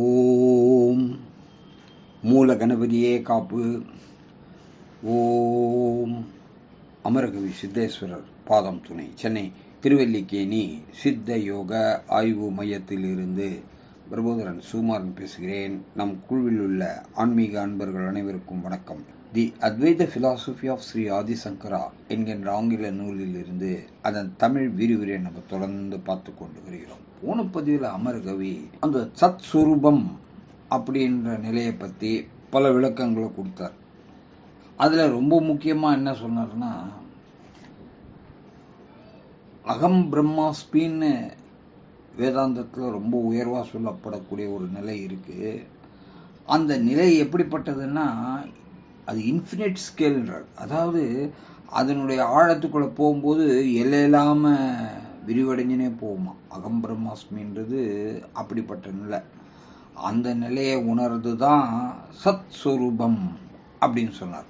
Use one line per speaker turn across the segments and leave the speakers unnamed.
ஓம் மூல கணபதியே காப்பு. ஓம். அமரகவி சித்தேஸ்வரர் பாதம் துணை. சென்னை திருவல்லிக்கேணி சித்த யோக ஆய்வு மையத்திலிருந்து பிரபோதரன் சுமாரன் பேசுகிறேன். நம் குழுவில் உள்ள ஆன்மீக அன்பர்கள் அனைவருக்கும் வணக்கம். தி அத்வைத பிலாசபி ஆஃப் ஸ்ரீ ஆதிசங்கரா என்கின்ற ஆங்கில நூலில் இருந்து அதன் தமிழ் விரிவுரை நம்ம தொடர்ந்து பார்த்து கொண்டு வருகிறோம். போன பதிவில் அமரகவி அந்த சத் சுரூபம் அப்படின்ற நிலையை பற்றி பல விளக்கங்களை கொடுத்தார். அதில் ரொம்ப முக்கியமாக என்ன சொன்னார்னா அகம் பிரம்மாஸ்மின்னு வேதாந்தத்தில் ரொம்ப உயர்வாக சொல்லப்படக்கூடிய ஒரு நிலை இருக்குது அந்த நிலை எப்படிப்பட்டதுன்னா அது இன்ஃபினிட் ஸ்கேல்ன்றார் அதாவது அதனுடைய ஆழத்துக்குள்ளே போகும்போது எல்லையில்லாமல் விரிவடைஞ்சினே போகுமா? அகம்பிரமாஸ்மின்றது அப்படிப்பட்ட நிலை. அந்த நிலையை உணர்ந்து தான் சத் சுரூபம் அப்படின்னு சொன்னார்.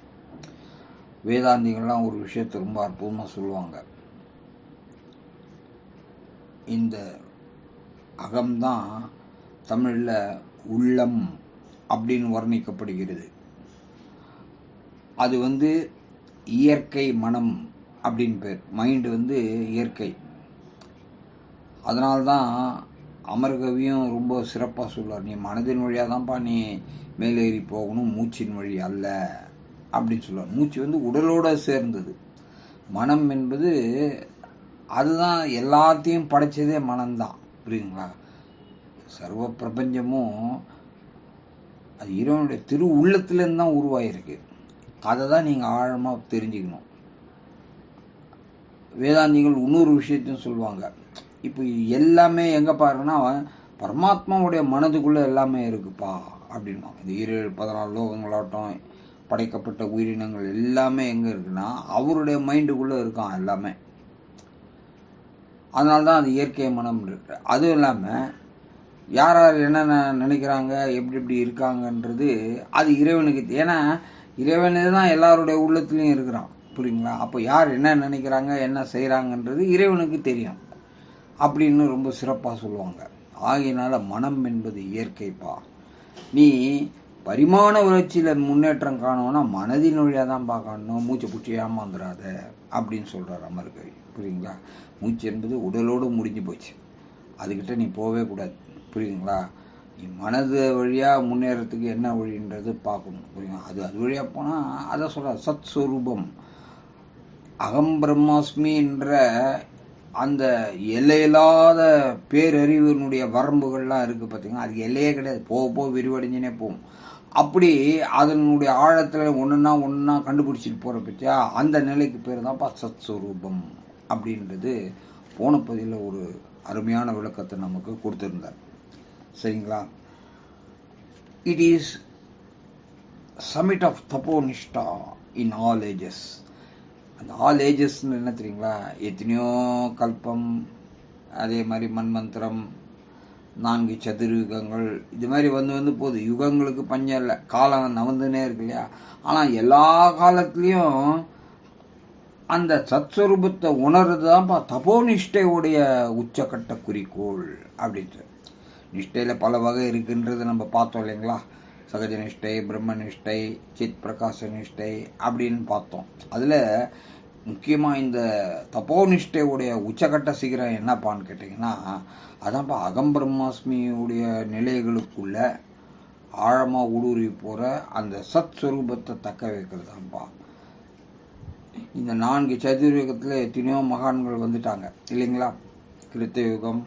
வேதாந்திகள்லாம் ஒரு விஷயத்தை ரொம்ப அற்புதமாக சொல்லுவாங்க. இந்த அகம்தான் தமிழில் உள்ளம் அப்படின்னு வர்ணிக்கப்படுகிறது. அது வந்து இயற்கை மனம் அப்படின்னு பேர். மைண்டு வந்து இயற்கை. அதனால்தான் அமர்கவியும் ரொம்ப சிறப்பாக சொல்லுவார். நீ மனதின் வழியாக தான்ப்பா நீ மேலேறி போகணும் மூச்சின் வழி அல்ல அப்படின்னு சொல்லுவார். மூச்சு வந்து உடலோட சேர்ந்தது. மனம் என்பது அதுதான் எல்லாத்தையும் படைச்சதே மனம்தான். புரியுதுங்களா? சர்வ பிரபஞ்சமும் அது இறைவனுடைய திரு உள்ளத்துலேருந்து தான் உருவாயிருக்கு. அதை தான் நீங்கள் ஆழமாக தெரிஞ்சுக்கணும். வேதாந்திகள் இன்னொரு விஷயத்தையும் சொல்லுவாங்க. இப்போ எல்லாமே எங்கே பாருன்னா பரமாத்மாவுடைய மனதுக்குள்ளே எல்லாமே இருக்குப்பா அப்படின்வாங்க இந்த ஈரேழு பதினாலு லோகங்களாட்டம் படைக்கப்பட்ட உயிரினங்கள் எல்லாமே எங்கே இருக்குன்னா அவருடைய மைண்டுக்குள்ளே இருக்கான் எல்லாமே. அதனால தான் அது இயற்கை மனம் இருக்கு. அதுவும் இல்லாமல் யார் யார் என்னென்ன நினைக்கிறாங்க எப்படி எப்படி இருக்காங்கன்றது அது இறைவனுக்கு ஏன்னா இறைவனே தான் எல்லாருடைய உள்ளத்துலேயும் இருக்கிறான். புரியுங்களா? அப்போ யார் என்ன நினைக்கிறாங்க என்ன செய்கிறாங்கன்றது இறைவனுக்கு தெரியும். அப்படின்னு ரொம்ப சிறப்பாக சொல்லுவாங்க. ஆகையினால மனம் என்பது இயற்கைப்பா. நீ பரிமாண வளர்ச்சியில் முன்னேற்றம் காணோன்னா மனதின் வழியாக தான் பார்க்கணும் மூச்சை பிடிச்சி ஏமாந்துடாத அப்படின்னு சொல்கிறார் அமர்கவி புரியுங்களா? மூச்சு என்பது உடலோடு முடிஞ்சு போச்சு. அதுக்கிட்ட நீ போகவே கூடாது. புரியுதுங்களா நீ மனது வழியாக முன்னேறத்துக்கு என்ன வழின்றது பார்க்கணும் புரியுமா அது அது வழியாக போனால் அதை சொல்கிற சத் சுரூபம் அகம் பிரம்மாஸ்மின்ற அந்த எல்லையில்லாத பேரறிவினுடைய வரம்புகள்லாம் இருக்குது பார்த்தீங்கன்னா அதுக்கு எல்லையே கிடையாது. போக போக விரிவடைஞ்சினே போகும். அப்படி அதனுடைய ஆழத்தில் ஒன்றுனா ஒன்றா கண்டுபிடிச்சிட்டு போகிற பற்றியா அந்த நிலைக்கு பேர் தான்ப்பா சத் சுரூபம் அப்படின்றது போன பதிவில் ஒரு அருமையான விளக்கத்தை நமக்கு கொடுத்துருந்தார். சரிங்களா? It is summit of தபோனிஷ்டா in all ages அந்த ஆல் ஏஜஸ்ன்னு என்ன தெரியுங்களா? எத்தனையோ கல்பம் அதே மாதிரி மண்மந்திரம் நான்கு சதுரயுகங்கள் இது மாதிரி வந்து வந்து போகுது. யுகங்களுக்கு பஞ்சம் இல்லை. காலம் நவந்துனே இருக்கு இல்லையா? ஆனால் எல்லா காலத்துலேயும் அந்த சத்ஸ்வரூபத்தை உணர்றது தான்ப்பா தபோனிஷ்டையுடைய உச்சக்கட்ட குறிக்கோள் அப்படின்ட்டு. நிஷ்டையில் பல வகை இருக்குன்றது நம்ம பார்த்தோம் இல்லைங்களா? சகஜ நிஷ்டை பிரம்ம நிஷ்டை சித் பிரகாச நிஷ்டை அப்படின்னு பார்த்தோம். அதில் முக்கியமாக இந்த தப்போனிஷ்டையுடைய உச்சகட்ட சிகரம் என்னப்பான்னு கேட்டிங்கன்னா அதான்ப்பா அகம் பிரம்மாஸ்மியுடைய நிலைகளுக்குள்ள ஆழமாக ஊடுருவி போகிற அந்த சத் சுரூபத்தை தக்க வைக்கிறதான்ப்பா இந்த நான்கு சதுர்யுகத்தில் எத்தனையோ மகான்கள் வந்துட்டாங்க இல்லைங்களா? கிருத்த யுகம்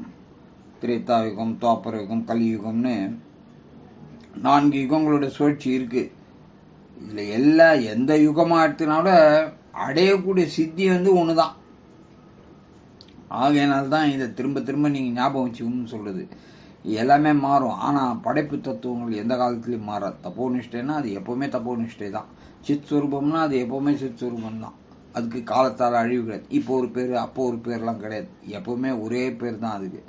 துவாப்பர யுகம் கலியுகம்னு நான்கு யுகங்களோட சுழற்சி இருக்கு. இதில் எல்லா எந்த யுகமாக எடுத்தினாலும் அடையக்கூடிய சித்தி வந்து ஒன்று தான் ஆகையினால்தான் இதை திரும்ப திரும்ப நீங்கள் ஞாபகம் வச்சுக்கணும்னு சொல்லுது. எல்லாமே மாறும். ஆனால் படைப்பு தத்துவங்கள் எந்த காலத்துலையும் மாறாது. தப்போ நிஷ்டைனா அது எப்போவுமே தப்போ நிஷ்டை தான். சித் சுரூபம்னா அது எப்போவுமே சித் சுரூபம் தான். அதுக்கு காலத்தால் அழிவு கிடையாது. இப்போ ஒரு பேர் அப்போ ஒரு பேர்லாம் கிடையாது. எப்போவுமே ஒரே பேர் தான் அதுக்கு.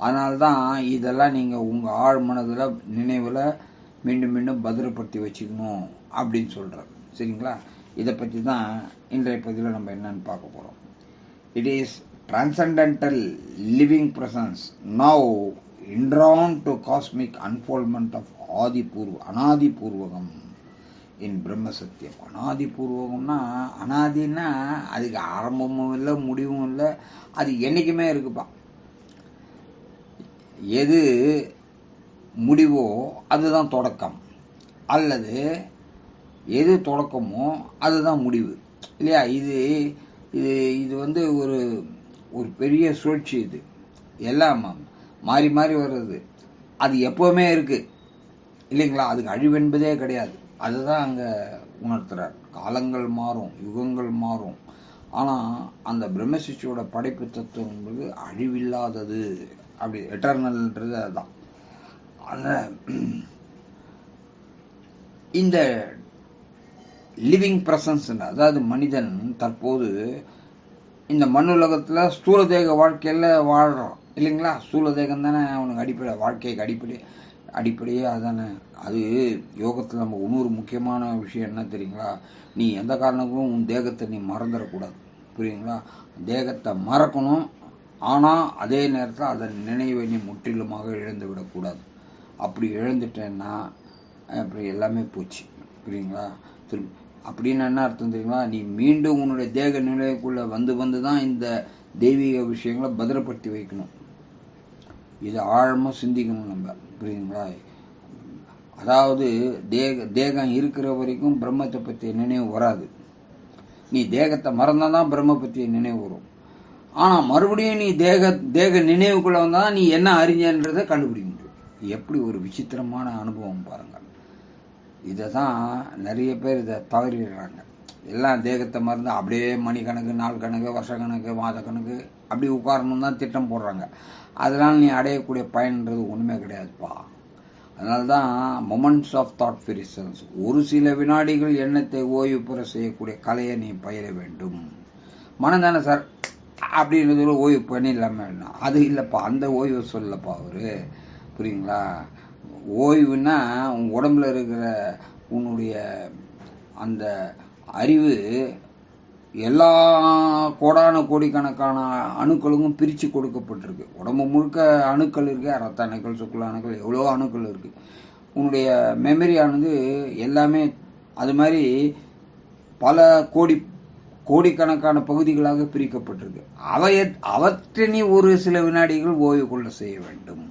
அதனால்தான் இதெல்லாம் நீங்கள் உங்கள் ஆழ் மனதில் நினைவில் மீண்டும் மீண்டும் பத்திரப்படுத்தி வச்சுக்கணும் அப்படின்னு சொல்கிறார் சரிங்களா? இதை பற்றி தான் இன்றைய பதிவில் நம்ம என்னன்னு பார்க்க போகிறோம் it is transcendental living presence now indrawn to cosmic unfoldment of ஆதிபூர்வ அனாதிபூர்வகம் in பிரம்ம சத்தியம் அனாதின்னா அதுக்கு ஆரம்பமும் இல்லை முடிவும் இல்லை அது என்றைக்குமே இருக்குப்பா. எது முடிவோ அதுதான் தொடக்கம். அல்லது எது தொடக்கமோ அதுதான் முடிவு. இல்லையா? இது இது இது வந்து ஒரு ஒரு பெரிய சுழற்சி இது. எல்லாம் மாறி மாறி வர்றது. அது எப்போவுமே இருக்குது இல்லைங்களா? அதுக்கு அழிவென்பதே கிடையாது. அதுதான் அங்கே உணர்த்துறார். காலங்கள் மாறும் யுகங்கள் மாறும். ஆனால் அந்த பிரம்மசிஷ்டியோட படைப்பு தத்துவம் என்பது அழிவில்லாதது. அப்படி எட்டர்னல்ன்றது அதுதான். அந்த இந்த லிவிங் பிரசன்ஸ் அதாவது மனிதன் தற்போது இந்த மண்ணுலகத்தில் ஸ்தூல தேக வாழ்க்கையில் வாழ்கிறோம் இல்லைங்களா? ஸ்தூல தேகம் தானே அவனுக்கு அடிப்படை வாழ்க்கைக்கு அடிப்படை அடிப்படையே அதானே. அது யோகத்தில் நம்ம இன்னொரு முக்கியமான விஷயம் என்ன தெரியுங்களா? நீ எந்த காரணங்களும் உன் தேகத்தை நீ மறந்துடக்கூடாது. புரியுங்களா தேகத்தை மறக்கணும். ஆனால் அதே நேரத்தில் அதன் நினைவை நீ முற்றிலுமாக இழந்து விடக்கூடாது. அப்படி இழந்துட்டேன்னா அப்படி எல்லாமே போச்சு. புரியுங்களா திரும்ப அப்படின்னு என்ன அர்த்தம் தெரியுங்களா? நீ மீண்டும் உன்னுடைய தேக நிலைக்குள்ளே வந்து வந்து தான் இந்த தெய்வீக விஷயங்களை பத்திரப்படுத்தி வைக்கணும். இதை ஆழமாக சிந்திக்கணும் நம்ம. புரியுதுங்களா? அதாவது தேக தேகம் இருக்கிற வரைக்கும் பிரம்மத்தை பற்றிய நினைவு வராது. நீ தேகத்தை மறந்தால் தான் பிரம்ம பற்றிய நினைவு வரும். ஆனால் மறுபடியும் நீ தேக தேக நினைவுக்குள்ளே வந்தால் நீ என்ன அறிஞன்றதை கண்டுபிடிக்க முடியும். எப்படி ஒரு விசித்திரமான அனுபவம் பாருங்கள் இதை தான் நிறைய பேர் இதை தவறிடுறாங்க. எல்லாம் தேகத்தை மறந்து அப்படியே மணிக்கணக்கு நாள் கணக்கு வருஷ கணக்கு மாத கணக்கு அப்படி உட்காரணும் தான் திட்டம் போடுறாங்க. அதனால் நீ அடையக்கூடிய பயன்றது ஒன்றுமே கிடையாதுப்பா. அதனால தான் மொமெண்ட்ஸ் ஆஃப் தாட் ஃபிரிசன்ஸ் ஒரு சில வினாடிகள் எண்ணத்தை ஓய்வு பெற செய்யக்கூடிய கலையை நீ பயிர வேண்டும். மனம் தானே சார் அப்படின்றது ஓய்வு பண்ணிடலாமே அது இல்லைப்பா அந்த ஓய்வு சொல்லப்பா அவரு. புரியுங்களா? ஓய்வுன்னா உன் உடம்புல இருக்கிற உன்னுடைய அந்த அறிவு எல்லா கோடான கோடிக்கணக்கான அணுக்களுக்கும் பிரித்து கொடுக்கப்பட்டிருக்கு. உடம்பு முழுக்க அணுக்கள் இருக்கு. ரத்த அணுக்கள் சுக்குல அணுக்கள் எவ்வளோ அணுக்கள் இருக்கு. உன்னுடைய மெமரியானது எல்லாமே அது மாதிரி பல கோடி கோடிக்கணக்கான பகுதிகளாக பிரிக்கப்பட்டிருக்கு. அவைய அவற்றை ஒரு சில வினாடிகள் ஓய்வு கொள்ள செய்ய வேண்டும்.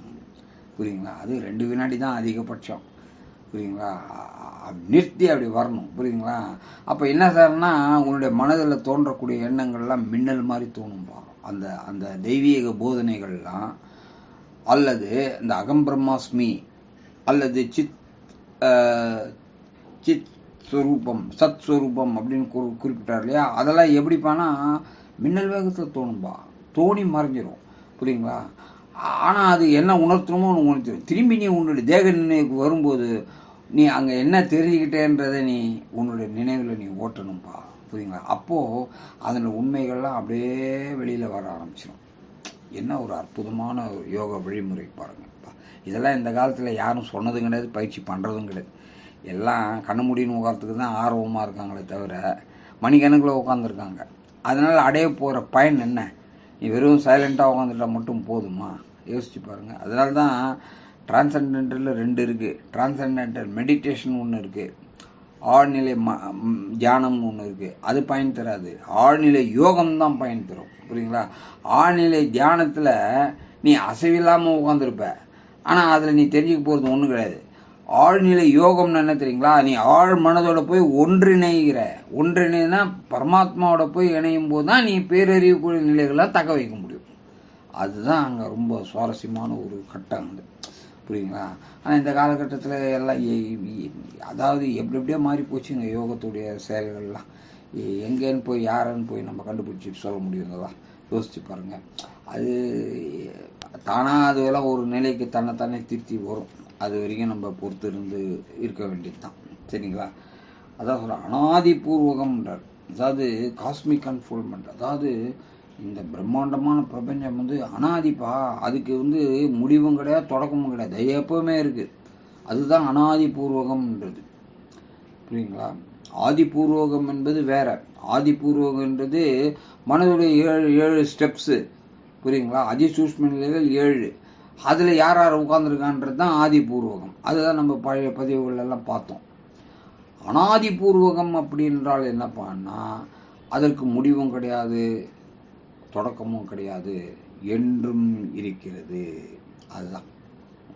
புரியுங்களா? அது ரெண்டு வினாடி தான் அதிகபட்சம். புரியுங்களா? நிறுத்தி அப்படி வரணும். புரியுங்களா? அப்போ என்ன சார்னா உங்களுடைய மனதில் தோன்றக்கூடிய எண்ணங்கள்லாம் மின்னல் மாதிரி தோணும்பா அந்த அந்த தெய்வீக போதனைகள்லாம் அல்லது இந்த அகம்பிரம்மாஸ்மி அல்லது சித் சித் ஸ்வரூபம் சத் ஸ்வரூபம் அப்படின்னு குறி குறிப்பிட்டார் இல்லையா? அதெல்லாம் எப்படிப்பானா மின்னல் வேகத்தில் தோணும்பா. தோணி மறைஞ்சிரும். புரியுங்களா ஆனால் அது என்ன உணர்த்தணுமோ ஒன்று உணர்த்திடும் திரும்பி நீ உன்னுடைய தேக நினைவுக்கு வரும்போது நீ அங்கே என்ன தெரிஞ்சுக்கிட்டேன்றதை நீ உன்னுடைய நினைவில் நீ ஓட்டணும்ப்பா புரியுங்களா அப்போது அதனோட உண்மைகள்லாம் அப்படியே வெளியில் வர ஆரம்பிச்சிடும் என்ன ஒரு அற்புதமான ஒரு யோகா வழிமுறை பாருங்கப்பா இதெல்லாம் இந்த காலத்தில் யாரும் சொன்னதும் கிடையாது பயிற்சி பண்ணுறதும் கிடையாது. எல்லாம் கண்ணு முடின்னு உட்காரத்துக்கு தான் ஆர்வமாக இருக்காங்களே தவிர மணிக்கணக்கில் உட்காந்துருக்காங்க அதனால் அடைய போகிற பயன் என்ன? நீ வெறும் சைலண்ட்டாக உட்காந்துட்டா மட்டும் போதுமா? யோசிச்சு பாருங்கள் அதனால தான் டிரான்சண்டென்டலில் ரெண்டு இருக்குது டிரான்சண்டென்டல் மெடிடேஷன் ஒன்று இருக்குது ஆழ்நிலை ம தியானம்னு ஒன்று இருக்குது அது பயன் தராது. ஆழ்நிலை யோகம் தான் பயன் தரும். புரியுங்களா ஆழ்நிலை தியானத்தில் நீ அசைவில்லாமல் உட்காந்துருப்ப ஆனால் அதில் நீ தெரிஞ்சுக்க போகிறது ஒன்றும் கிடையாது. ஆழ்நிலை யோகம்னு என்ன தெரியுங்களா? நீ ஆழ் மனதோட போய் ஒன்றிணைகிற. ஒன்றிணைனா பரமாத்மாவோட போய் இணையும் போது தான் நீ பேரறிவுக்குரிய நிலைகளை தக்க வைக்க முடியும். அதுதான் அங்கே ரொம்ப சுவாரஸ்யமான ஒரு கட்டம் அது. புரியுங்களா? ஆனால் இந்த காலகட்டத்தில் எல்லாம் அதாவது எப்படி எப்படியோ மாறி போச்சுங்க யோகத்துடைய செயல்கள்லாம். எங்கேன்னு போய் யாருன்னு போய் நம்ம கண்டுபிடிச்சி சொல்ல முடியுங்களா? யோசிச்சு பாருங்கள் அது தானாக அதுவெல்லாம் ஒரு நிலைக்கு தன்னைத்தானே திருத்தி வரும். அது வரைக்கும் நம்ம பொறுத்து இருந்து இருக்க வேண்டியது தான் சரிங்களா? அதான் சொல்ல அனாதி பூர்வகம்ன்றார் அதாவது காஸ்மிக் அன்ஃபோல்மெண்ட் அதாவது இந்த பிரம்மாண்டமான பிரபஞ்சம் வந்து அனாதிப்பா. அதுக்கு வந்து முடிவும் கிடையாது தொடக்கமும் கிடையாது. அது எப்பவுமே இருக்குது அதுதான் அனாதி பூர்வகம்ன்றது புரியுங்களா? ஆதி பூர்வகம் என்பது வேற. ஆதி பூர்வகம்ன்றது மனதுடைய ஏழு ஏழு ஸ்டெப்ஸு புரியுங்களா? அதிசூஷ்ம நிலைகள் ஏழு. அதில் யார் யார் உட்காந்துருக்கான்றது தான் ஆதிபூர்வகம். அதுதான் நம்ம பழைய பதிவுகள் எல்லாம் பார்த்தோம். அனாதிபூர்வகம் அப்படின்றால் என்னப்பான்னா அதற்கு முடிவும் கிடையாது தொடக்கமும் கிடையாது என்றும் இருக்கிறது. அதுதான்.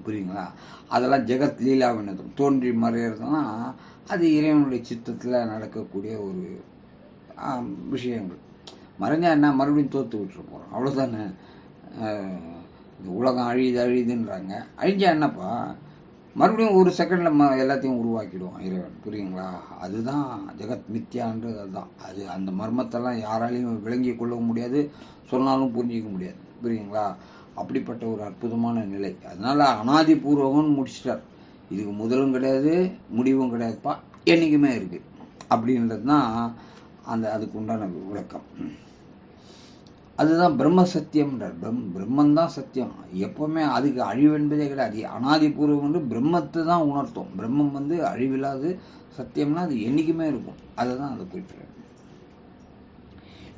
புரியுங்களா? அதெல்லாம் ஜெகத் லீலாவினதும் தோன்றி மறையிறதுனா அது இறைவனுடைய சித்தத்தில் நடக்கக்கூடிய ஒரு விஷயங்கள். மறைஞ்சா என்ன? மறுபடியும் தோற்று விட்டுருப்போம். போகிறோம் அவ்வளோதானே இந்த உலகம் அழியுது அழியுதுன்றாங்க. அழிஞ்சா என்னப்பா? மறுபடியும் ஒரு செகண்டில் ம எல்லாத்தையும் உருவாக்கிடுவோம் இறைவன். புரியுங்களா அதுதான் ஜெகத் மித்யான்றது அதுதான். அது அந்த மர்மத்தெல்லாம் யாராலையும் விளங்கி கொள்ளவும் முடியாது சொன்னாலும் புரிஞ்சிக்க முடியாது. புரியுங்களா அப்படிப்பட்ட ஒரு அற்புதமான நிலை. அதனால் அனாதி பூர்வகம்னு முடிச்சிட்டார். இதுக்கு முதலும் கிடையாது முடிவும் கிடையாதுப்பா. என்றைக்குமே இருக்குது அப்படின்றது தான் அந்த அதுக்கு உண்டான விளக்கம். அதுதான் பிரம்ம சத்தியம்ன்றார் பிரம் பிரம்மன் தான் சத்தியம். எப்பவுமே அதுக்கு அழிவு என்பதே கிடையாது. அனாதிபூர்வம் வந்து பிரம்மத்தை தான் உணர்த்தும். பிரம்மம் வந்து அழிவில்லாது சத்தியம்னா அது என்றைக்குமே இருக்கும். அதை தான் அதை குறிப்பிட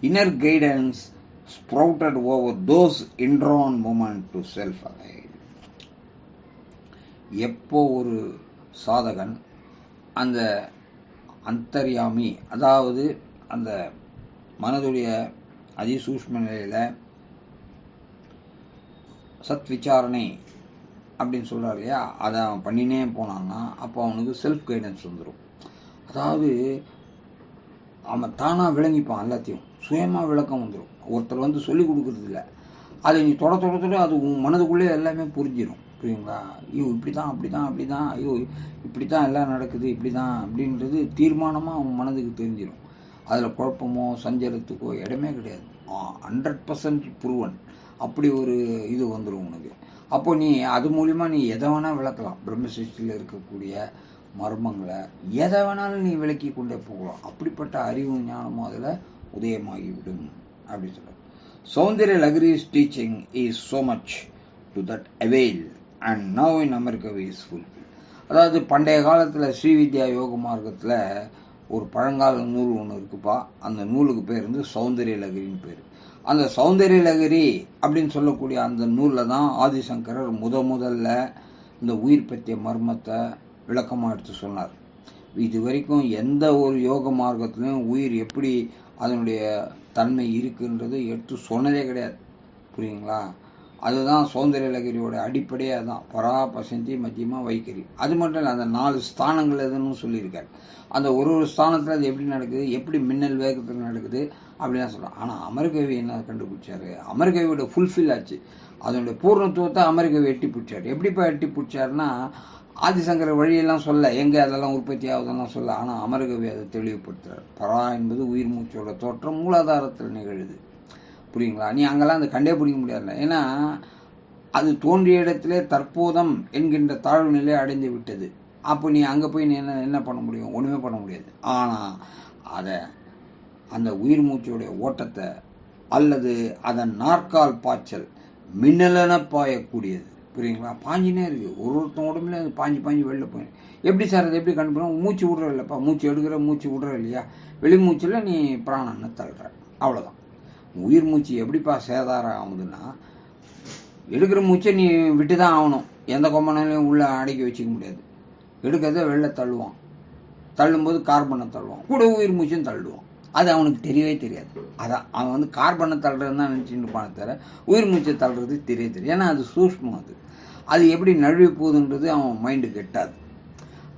inner guidance sprouted over those indrawn moment to self alive எப்போ ஒரு சாதகன் அந்த அந்தர்யாமி அதாவது அந்த மனதுடைய அதிசூஷ்ம நிலையில் சத் விசாரணை அப்படின்னு சொல்கிறார் இல்லையா? அதை அவன் பண்ணினே போனான்னா அப்போ அவனுக்கு செல்ஃப் கைடன்ஸ் வந்துடும் அதாவது அவன் தானாக விளங்கிப்பான் எல்லாத்தையும். சுயமாக விளக்கம் வந்துடும் ஒருத்தர் வந்து சொல்லி கொடுக்கறது இல்லை. அதை நீ தொட தொட தொட அது உன் மனதுக்குள்ளே எல்லாமே புரிஞ்சிடும் புரியுங்களா? ஐயோ இப்படிதான் அப்படிதான் அப்படிதான் ஐயோ இப்படி தான் எல்லாம் நடக்குது இப்படி தான் அப்படின்றது தீர்மானமாக அவன் மனதுக்கு தெரிஞ்சிடும் அதில் குழப்பமோ சஞ்சலத்துக்கோ இடமே கிடையாது. ஹண்ட்ரட் பர்சன்ட் ப்ரூவன் அப்படி ஒரு இது வந்துடும் உனக்கு. அப்போ நீ அது மூலிமா நீ எதை வேணால் விளக்கலாம். பிரம்மசிஷ்டியில் இருக்கக்கூடிய மர்மங்களை எதை வேணாலும் நீ விளக்கி கொண்டே போகலாம். அப்படிப்பட்ட அறிவு ஞானமும் அதில் உதயமாகிவிடும் அப்படின்னு சொல்ல Saundarya Lahari's teaching is so much to that avail. And now in America is full அதாவது பண்டைய காலத்தில் ஸ்ரீவித்யா யோக மார்க்கத்தில் ஒரு பழங்கால நூல் ஒன்று இருக்குப்பா. அந்த நூலுக்கு பேர் வந்து சௌந்தர்ய லகரின்னு பேர். அந்த சௌந்தரிய லகரி அப்படின்னு சொல்லக்கூடிய அந்த நூலில் தான் ஆதிசங்கரர் முத முதல்ல இந்த உயிர் பற்றிய மர்மத்தை விளக்கமாக எடுத்து சொன்னார். இது வரைக்கும் எந்த ஒரு யோக மார்க்கத்திலையும் உயிர் எப்படி அதனுடைய தன்மை இருக்குன்றது எடுத்து சொன்னதே கிடையாது. புரியுங்களா அதுதான் சௌந்தர்ய இலகிரியோட அடிப்படையே அதுதான். பரா பசந்தி மத்தியமா வைக்கரி அது மட்டும் இல்லை அந்த நாலு ஸ்தானங்கள் எதுன்னு சொல்லியிருக்காரு. அந்த ஒரு ஒரு ஸ்தானத்தில் அது எப்படி நடக்குது எப்படி மின்னல் வேகத்தில் நடக்குது அப்படிலாம் சொல்கிறோம் ஆனால் அமர்கவி என்ன கண்டுபிடிச்சாரு? அமர்கவியோட ஃபுல்ஃபில் ஆச்சு. அதனுடைய பூர்ணத்துவத்தை அமர்கவி எட்டி பிடிச்சாரு. எப்படிப்பா எட்டி பிடிச்சாருன்னா ஆதிசங்கர வழியெல்லாம் சொல்ல எங்கே அதெல்லாம் உற்பத்தி ஆகுதெல்லாம் சொல்ல. ஆனால் அமரகவி அதை தெளிவுபடுத்துகிறார் பரா என்பது உயிர் மூச்சோட தோற்றம் மூலாதாரத்தில் நிகழுது. புரியுங்களா? நீ அங்கெல்லாம் அதை கண்டே பிடிக்க முடியாதுல்ல. ஏன்னா அது தோன்றிய இடத்திலே தற்போதம் என்கின்ற தாழ்வு நிலை அடைந்து விட்டது. அப்போ நீ அங்கே போய் நீ என்ன என்ன பண்ண முடியும்? ஒன்றுமே பண்ண முடியாது. ஆனால் அதை அந்த உயிர் மூச்சோடைய ஓட்டத்தை அல்லது அதன் நாற்கால் பாய்ச்சல் மின்னலென பாயக்கூடியது. புரியுங்களா? பாஞ்சினே இருக்கு. ஒரு ஒருத்தன் உடம்புல அது பாஞ்சு பாஞ்சு வெளில போய். எப்படி சார் அதை எப்படி கண்டுபிடிக்கும் மூச்சு விடுற இல்லைப்பா மூச்சு எடுக்கிற மூச்சு விடுற இல்லையா? வெளி மூச்சில் நீ பிராணனை தள்ளுற. அவ்வளோதான் உயிர் மூச்சு எப்படிப்பா சேதாரம் ஆகுதுன்னா எடுக்கிற மூச்சை நீ விட்டு தான் ஆகணும். எந்த கொம்பனாலையும் உள்ள அடக்கி வச்சுக்க முடியாது. எடுக்கிறத வெளில தள்ளுவான். தள்ளும்போது கார்பனை தள்ளுவான். கூட உயிர் மூச்சும் தள்ளுவான். அது அவனுக்கு தெரியவே தெரியாது. அதான் அவன் வந்து கார்பனை தள்ளுறதுன்னு தான் நினச்சிட்டு இருப்பானே தவிர உயிர் மூச்சை தள்ளுறது தெரிய தெரியும் ஏன்னா அது சூஷ்மம் அது. அது எப்படி நழுவி போகுதுன்றது அவன் மைண்டுக்கு எட்டாது.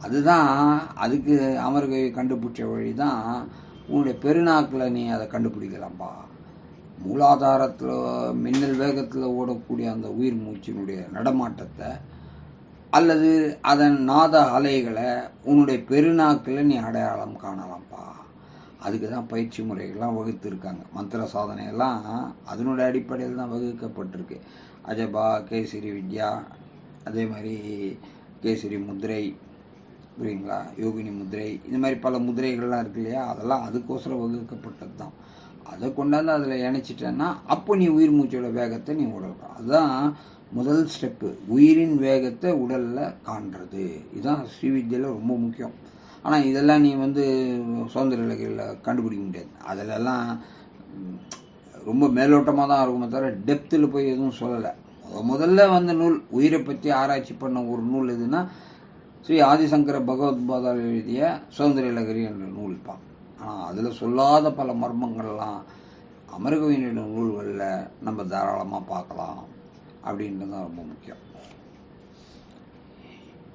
அதுதான் அதுக்கு அமர்கை கண்டுபிடிச்ச வழி தான் உன்னுடைய பெருநாக்கில் நீ அதை கண்டுபிடிக்கலாம்ப்பா மூலாதாரத்தில் மின்னல் வேகத்தில் ஓடக்கூடிய அந்த உயிர் மூச்சினுடைய நடமாட்டத்தை அல்லது அதன் நாத அலைகளை உன்னுடைய பெருநாக்கில் நீ அடையாளம் காணலாம்ப்பா. அதுக்கு தான் பயிற்சி முறைகள்லாம் வகுத்துருக்காங்க. மந்திர சாதனையெல்லாம் அதனுடைய அடிப்படையில் தான் வகுக்கப்பட்டிருக்கு. அஜபா கேசரி வித்யா அதே மாதிரி கேசரி முதிரை புரியுங்களா யோகினி முதிரை இந்த மாதிரி பல முதிரைகள்லாம் இருக்கு இல்லையா? அதெல்லாம் அதுக்கோசரம் வகுக்கப்பட்டது தான் அதை கொண்டாந்து அதில் இணைச்சிட்டேன்னா அப்போ நீ உயிர் மூச்சோட வேகத்தை நீ உடல் அதுதான் முதல் ஸ்டெப்பு உயிரின் வேகத்தை உடலில் காண்றது. இதுதான் ஸ்ரீவித்தியில் ரொம்ப முக்கியம். ஆனால் இதெல்லாம் நீ வந்து சுதந்திர இலக்கியில் கண்டுபிடிக்க முடியாது. அதிலெல்லாம் ரொம்ப மேலோட்டமாக தான் இருக்குமே தவிர டெப்த்தில் போய் எதுவும் சொல்லலை. முத முதல்ல வந்த நூல் உயிரை பற்றி ஆராய்ச்சி பண்ண ஒரு நூல் எதுனா ஸ்ரீ ஆதிசங்கர பகவத்பாதால் எழுதிய சுதந்திர இலகரி என்ற நூல் தான். ஆனால் அதில் சொல்லாத பல மர்மங்கள்லாம் அமரகவியனுடைய நூல்களில் நம்ம தாராளமாக பார்க்கலாம். அப்படின்றது தான் ரொம்ப முக்கியம்.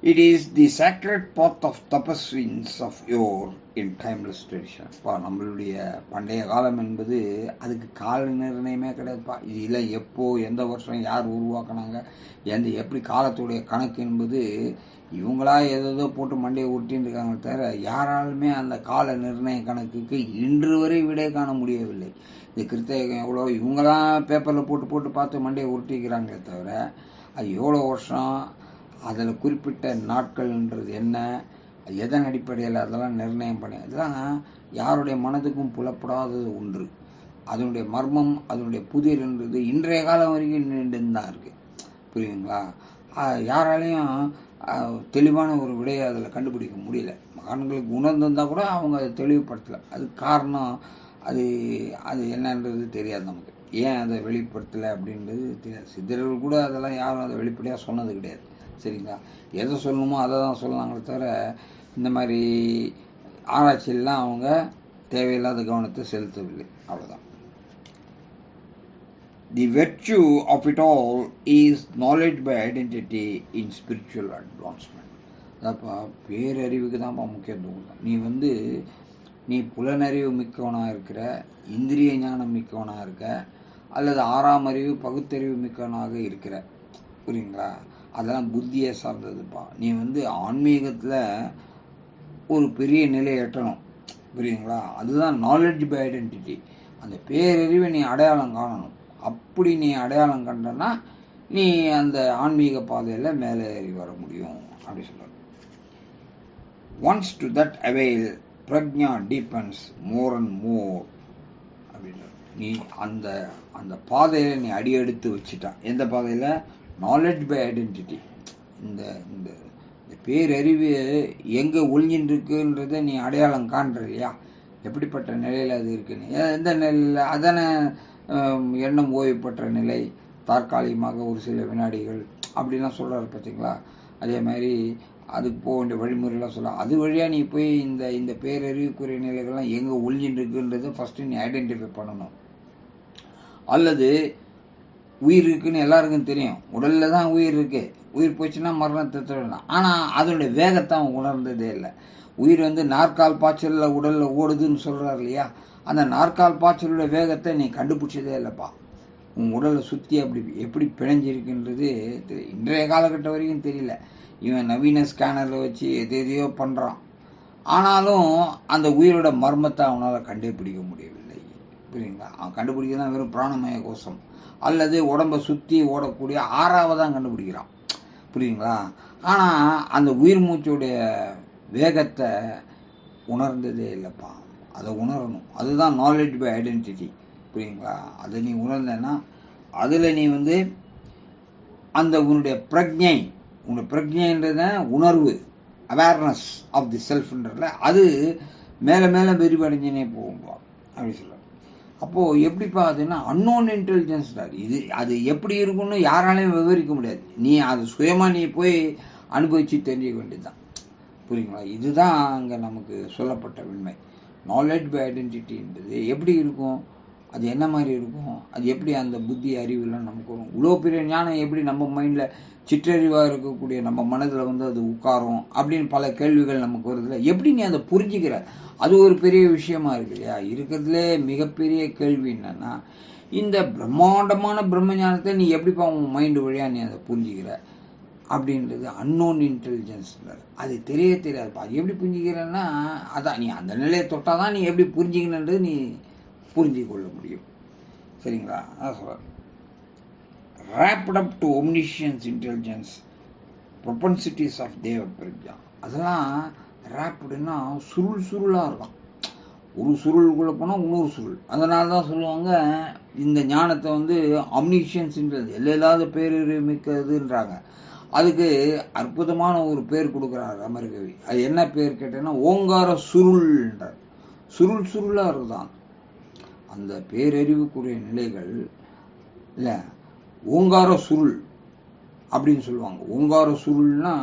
It is the sacred path of tapaswins of yore in timeless tradition. இப்போ நம்மளுடைய பண்டைய காலம் என்பது அதுக்கு கால நிர்ணயமே கிடையாதுப்பா இது இல்லை எப்போ எந்த வருஷம் யார் உருவாக்குனாங்க எந்த எப்படி காலத்துடைய கணக்கு என்பது இவங்களா ஏதோ போட்டு மண்டையை ஒட்டின்னு இருக்காங்க தவிர யாராலுமே அந்த கால நிர்ணய கணக்குக்கு இன்று வரை விடை காண முடியவில்லை இந்த கிருத்தகம் எவ்வளோ இவங்களாம் பேப்பரில் போட்டு போட்டு பார்த்து மண்டையை உருட்டிக்கிறாங்களே தவிர அது எவ்வளோ வருஷம் அதில் குறிப்பிட்ட நாட்கள்ன்றது என்ன எதன் அடிப்படையில் அதெல்லாம் நிர்ணயம் பண்ணி இதெல்லாம் யாருடைய மனதுக்கும் புலப்படாதது ஒன்று. அதனுடைய மர்மம் அதனுடைய புதிர்ன்றது இன்றைய காலம் வரைக்கும் நீண்டு தான் இருக்குது புரியுங்களா யாராலையும் தெளிவான ஒரு விடையை அதில் கண்டுபிடிக்க முடியல. மகான்களுக்கு உணர்ந்திருந்தால் கூட அவங்க அதை தெளிவுபடுத்தலை. அதுக்கு காரணம் அது அது என்னன்றது தெரியாது நமக்கு. ஏன் அதை வெளிப்படுத்தலை அப்படின்றது தெரியாது. சித்தர்கள் கூட அதெல்லாம் யாரும் அதை வெளிப்படையாக சொன்னது கிடையாது. சரிங்களா? எதை சொல்லணுமோ அதை தான் சொன்னாங்களே தவிர இந்த மாதிரி ஆராய்ச்சியெல்லாம் அவங்க தேவையில்லாத கவனத்தை செலுத்தவில்லை. அவ்வளோதான் the virtue of it all is knowledge by identity in spiritual advancement அதாப்பா பேரறிவுக்கு தான்ப்பா முக்கியத்துவம் நீ வந்து நீ புலனறிவு மிக்கவனாக இருக்கிற இந்திரிய ஞானம் மிக்கவனாக இருக்க அல்லது ஆறாம் அறிவு பகுத்தறிவு மிக்கவனாக இருக்கிற. புரியுங்களா அதெல்லாம் புத்தியை சார்ந்ததுப்பா. நீ வந்து ஆன்மீகத்தில் ஒரு பெரிய நிலை எட்டணும். புரியுங்களா அதுதான் நாலெட்ஜ் பை ஐடென்டிட்டி அந்த பேரறிவை நீ அடையாளம் காணணும். அப்படி நீ அடையாளம் கண்டனா நீ அந்த ஆன்மீக பாதையில் மேலே ஏறி வர முடியும். அப்படி சொல்கிறார் once do that avail prajna deepens more and more அப்படின்றார். நீ அந்த அந்த பாதையில் நீ அடி எடுத்து எந்த பாதையில்? நாலேஜ் பை ஐடென்டிட்டி இந்த இந்த இந்த பேரறிவு எங்கே ஒழிஞ்சின்னு இருக்குன்றதை நீ அடையாளம் காண்ற இல்லையா எப்படிப்பட்ட நிலையில் அது இருக்குன்னு. எந்த நிலையில்? அதானே எண்ணம் ஓய்வு நிலை தற்காலிகமாக ஒரு சில வினாடிகள் அப்படிலாம் சொல்கிறாரு பார்த்தீங்களா அதே மாதிரி அதுக்கு போக வேண்டிய வழிமுறையெல்லாம் சொல்ல அது வழியாக நீ போய் இந்த இந்த பேரறிவுக்குரிய நிலைகள்லாம் எங்கே ஒழிஞ்சின்னு இருக்குன்றதை ஃபஸ்ட்டு நீ ஐடென்டிஃபை பண்ணணும். அல்லது உயிர் இருக்குன்னு எல்லாருக்கும் தெரியும். உடல்ல தான் உயிர் இருக்கு. உயிர் போச்சுன்னா மரணத்தை தொடரலாம் ஆனால் அதனுடைய வேகத்தை அவன் உணர்ந்ததே இல்லை. உயிர் வந்து நாற்கால் பாய்ச்சலில் உடல்ல ஓடுதுன்னு சொல்றாரு இல்லையா? அந்த நாற்கால் பாய்ச்சலோட வேகத்தை நீ கண்டுபிடிச்சதே இல்லைப்பா. உன் உடலை சுற்றி அப்படி எப்படி பிணைஞ்சிருக்குன்றது இன்றைய காலகட்டம் வரைக்கும் தெரியல. இவன் நவீன ஸ்கேனரில் வச்சு எது எதையோ பண்ணுறான் ஆனாலும் அந்த உயிரோட மர்மத்தை அவனால் கண்டுபிடிக்க முடியவில்லை. புரியுங்களா அவன் கண்டுபிடிக்கிறதான் வெறும் பிராணமய கோஷம். அல்லது உடம்பை சுற்றி ஓடக்கூடிய ஆறாவை தான் கண்டுபிடிக்கிறான். புரியுங்களா ஆனால் அந்த உயிர் மூச்சுடைய வேகத்தை உணர்ந்ததே இல்லைப்பா. அதை உணரணும். அதுதான் நாலேஜ் பை ஐடென்டிட்டி புரியுங்களா அதை நீ உணர்ந்தேன்னா அதில் நீ வந்து அந்த உன்னுடைய பிரக்ஞை உன்னுடைய பிரக்ஞைன்றத உணர்வு அவேர்னஸ் ஆஃப் தி செல்ஃப்ன்றதில் அது மேலே மேலே விரிவடைஞ்சினே போகும்பா. அப்படி சொல்லுவாங்க அப்போது எப்படிப்பா அதுன்னா அன்னோன் இன்டெலிஜென்ஸ் இது அது எப்படி இருக்கும்னு யாராலையும் விவரிக்க முடியாது. நீ அது சுயமாக நீ போய் அனுபவித்து தெரிஞ்சுக்க வேண்டியதுதான். புரியுங்களா? இதுதான் அங்கே நமக்கு சொல்லப்பட்ட உண்மை. நாலேஜ் பை ஐடென்டிட்டின்றது எப்படி இருக்கும்? அது என்ன மாதிரி இருக்கும்? அது எப்படி அந்த புத்தி அறிவுலாம் நமக்கு வரும்? இவ்வளோ பெரிய ஞானம் எப்படி நம்ம மைண்டில் சிற்றறிவாக இருக்கக்கூடிய நம்ம மனதில் வந்து அது உட்காரும்? அப்படின்னு பல கேள்விகள் நமக்கு வருதுல எப்படி நீ அதை புரிஞ்சுக்கிற? அது ஒரு பெரிய விஷயமா இருக்கு இல்லையா? இருக்கிறதுலே மிகப்பெரிய கேள்வி என்னன்னா இந்த பிரம்மாண்டமான பிரம்ம ஞானத்தை நீ எப்படிப்பா உன் மைண்டு வழியாக நீ அதை புரிஞ்சுக்கிற? அப்படின்றது அன்னோன் இன்டெலிஜென்ஸ் அது தெரிய தெரியாது. அது எப்படி புரிஞ்சுக்கிறேன்னா அதான் நீ அந்த நிலையை தொட்டால் தான் நீ எப்படி புரிஞ்சுக்கணுன்றது நீ புரிஞ்சு கொள்ள முடியும். சரிங்களா? அதான் சொல்கிறேன் wrapped up to omniscience intelligence propensities of தேவ பிரஜா அதெல்லாம் ரேப்டுன்னா சுருள் சுருளாக இருக்கும். ஒரு சுருளுக்குள்ளே போனால் இன்னொரு சுருள். அதனால தான் சொல்லுவாங்க இந்த ஞானத்தை வந்து அம்னிஷியன்ஸ்ன்றது எல்லையில்லாத பேரறிவு மிக்கதுன்றாங்க. அதுக்கு அற்புதமான ஒரு பேர் கொடுக்குறார் அமர்கவி. அது என்ன பேர் கேட்டேன்னா ஓங்கார சுருள்ன்றார். சுருள் சுருளாக இருக்குதான் அந்த பேரறிவுக்குரிய நிலைகள் இல்லை ஓங்கார சுருள் அப்படின்னு சொல்லுவாங்க. ஓங்கார சுருள்னா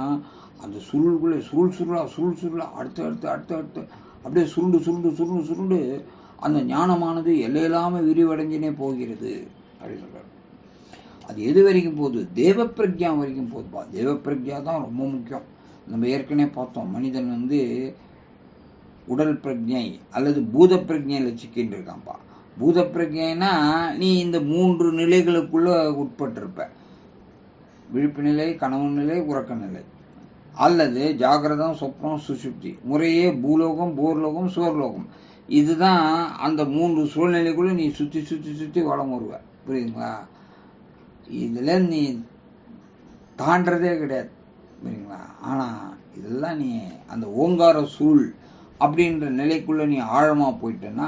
அந்த சுருளுக்குள்ளே சுருள் சுருளா சுருள் சுருளா அடுத்து அடுத்து அடுத்து அடுத்து அப்படியே சுருண்டு சுருண்டு சுருண்டு சுருண்டு அந்த ஞானமானது எல்லையில்லாமல் விரிவடைஞ்சினே போகிறது அப்படின்னு சொல்கிறார் அது எது வரைக்கும் போகுது? தேவ பிரக்யா வரைக்கும் போகுதுப்பா தேவ பிரக்யா தான் ரொம்ப முக்கியம். நம்ம ஏற்கனவே பார்த்தோம் மனிதன் வந்து உடல் பிரஜை அல்லது பூத பிரஜையில் சிக்கின்னு இருக்கான்ப்பா பூத பிரஜைனா நீ இந்த மூன்று நிலைகளுக்குள்ள உட்பட்டிருப்ப. விழிப்பு நிலை கனவு நிலை உறக்க நிலை. அல்லது ஜாகிரதம் சொப்னம் சுசுப்தி. முறையே பூலோகம் போர்லோகம் சுவர்லோகம். இதுதான் அந்த மூன்று சூழ்நிலைக்குள்ள நீ சுற்றி சுற்றி சுற்றி வளம் வருவ. புரியுதுங்களா? இதில் நீ தாண்டதே கிடையாது. புரியுங்களா ஆனால் இதெல்லாம் நீ அந்த ஓங்கார சூழ் அப்படின்ற நிலைக்குள்ளே நீ ஆழமாக போயிட்டேன்னா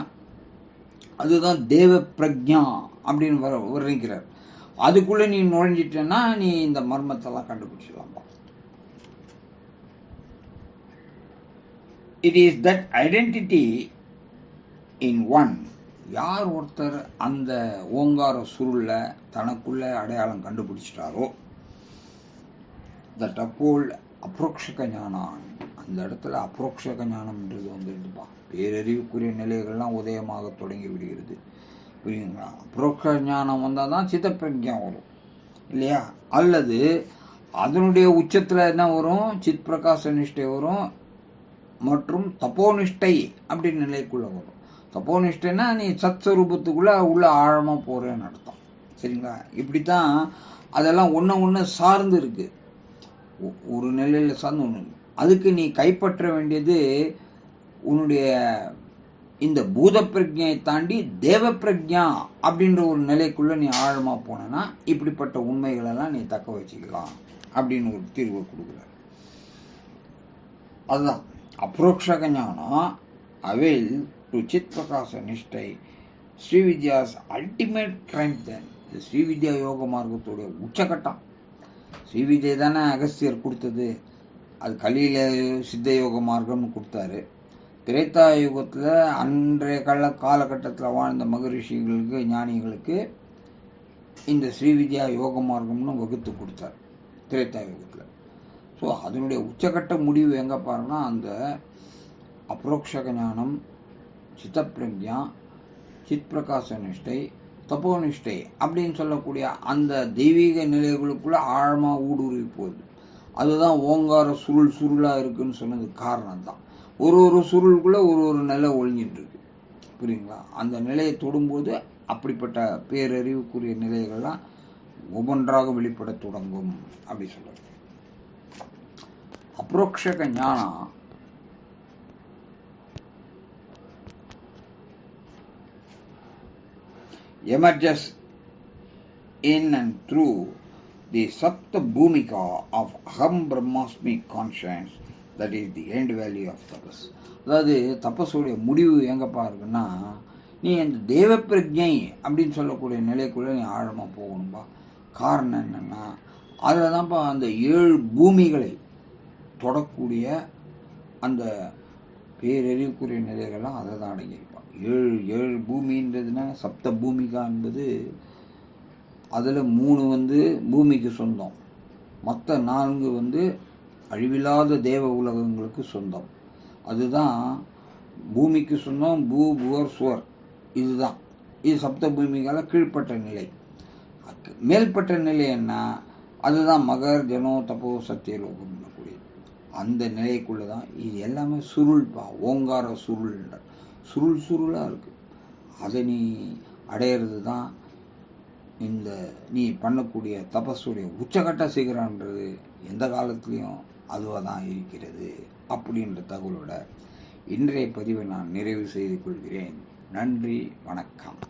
அதுதான் தேவ பிரக்ஞா அப்படின்னு வர வர்ணிக்கிறார். அதுக்குள்ள நீ நுழைஞ்சிட்டேன்னா நீ இந்த மர்மத்தெல்லாம் கண்டுபிடிச்சிடலாம்ப்பா it is that identity in one யார் ஒருத்தர் அந்த ஓங்கார சுருளில் தனக்குள்ள அடையாளம் கண்டுபிடிச்சிட்டாரோ தட் டப்போல் அப்ரோக்ஷக ஞானான் அந்த இடத்துல அப்ரோக்ஷக ஞானம்ன்றது வந்துடுதுப்பா பேரறிவுக்குரிய நிலைகள்லாம் உதயமாக தொடங்கி விடுகிறது புரியுங்களா அப்ரோக்ஷ ஞானம் வந்தால் தான் சித்தப்பிரஜம் வரும். இல்லையா? அல்லது அதனுடைய உச்சத்தில் என்ன வரும்? சித் பிரகாச நிஷ்டை வரும் மற்றும் தப்போனிஷ்டை அப்படின்னு நிலைக்குள்ளே வரும். தப்போனிஷ்டைன்னா நீ சத் சுரூபத்துக்குள்ளே உள்ள ஆழமாக போகிறேன்னு அர்த்தம். சரிங்களா? இப்படித்தான் அதெல்லாம் ஒன்று ஒன்று சார்ந்து இருக்குது ஒ- ஒரு நிலையில சார்ந்து ஒன்று அதுக்கு நீ கைப்பற்ற வேண்டியது உன்னுடைய இந்த பூத பிரஜையை தாண்டி தேவ பிரஜா அப்படின்ற ஒரு நிலைக்குள்ள நீ ஆழமா போனேன்னா இப்படிப்பட்ட உண்மைகளெல்லாம் நீ தக்க வச்சுக்கலாம் அப்படின்னு ஒரு தீர்வை கொடுக்குற அதுதான். அப்ரோக்ஷக ஞானம் அவைல் டு சித் பிரகாச நிஷ்டை. ஸ்ரீவித்யாஸ் அல்டிமேட் ஸ்ட்ரென்த் இது ஸ்ரீவித்யா யோக மார்க்கத்துடைய உச்சகட்டம். ஸ்ரீவித்யை தானே அகஸ்தியர் கொடுத்தது. அது கலியில சித்த யோக மார்க்கம்னு கொடுத்தாரு. திரேதா யுகத்தில் அன்றைய கால காலகட்டத்தில் வாழ்ந்த மகரிஷிகளுக்கு ஞானிகளுக்கு இந்த ஸ்ரீவித்யா யோக மார்க்கம்னு வகுத்து கொடுத்தார் திரேதா யுகத்தில் ஸோ அதனுடைய உச்சகட்ட முடிவு எங்கே பாருன்னா அந்த அப்ரோக்ஷக ஞானம் சித்தப்பிரஜா சித் பிரகாச நிஷ்டை தப்போனிஷ்டை அப்படின்னு சொல்லக்கூடிய அந்த தெய்வீக நிலைகளுக்குள்ளே ஆழமாக ஊடுருவி போகுது. அதுதான் ஓங்கார சுருள் சுருளாக இருக்குன்னு சொன்னது காரணம் தான் ஒரு ஒரு சுருளுக்குள்ள ஒரு ஒரு நிலை ஒழிஞ்சிட்டு இருக்கு புரியுங்களா அந்த நிலையை தொடும்போது அப்படிப்பட்ட பேரறிவுக்குரிய நிலைகள்லாம் ஒவ்வொன்றாக வெளிப்பட தொடங்கும் அப்படி சொல்றது. அப்ரோக்ஷக ஞானம் emerges in and through the Sapta Bhumika of Aham Brahmasmi conscience. That is the end value of தபஸ் அதாவது தபஸுடைய முடிவு எங்கப்பா இருக்குன்னா நீ அந்த தேவ பிரஜை அப்படின்னு சொல்லக்கூடிய நிலைக்குள்ளே நீ ஆழமாக போகணும்பா. காரணம் என்னென்னா அதில் தான்ப்பா அந்த ஏழு பூமிகளை தொடக்கூடிய அந்த பேரறிவுக்குரிய நிலைகள்லாம் அதை தான் அடங்கியிருப்பான் ஏழு ஏழு பூமின்றதுனா சப்த பூமிகா என்பது அதில் மூணு வந்து பூமிக்கு சொந்தம். மற்ற நான்கு வந்து அழிவில்லாத தேவ உலகங்களுக்கு சொந்தம். அதுதான் பூமிக்கு சொந்தம் பூ புவர் சுவர். இதுதான். இது சப்த பூமிகால கீழ்ப்பட்ட நிலை. மேல்பட்ட நிலை என்ன? அதுதான் மகர் ஜனோ தபோ சத்தியலோகம் கூடியது. அந்த நிலைக்குள்ள தான் இது எல்லாமே சுருள்பா ஓங்கார சுருள்ன்ற சுருள் சுருளாக இருக்குது அதை நீ அடையிறது தான் இந்த நீ பண்ணக்கூடிய தபஸுடைய உச்சகட்ட சிகரன்றது எந்த காலத்துலேயும் அதுவாக தான் இருக்கிறது அப்படின்ற தகவலோட இன்றைய பதிவை நான் நிறைவு செய்து கொள்கிறேன். நன்றி வணக்கம்.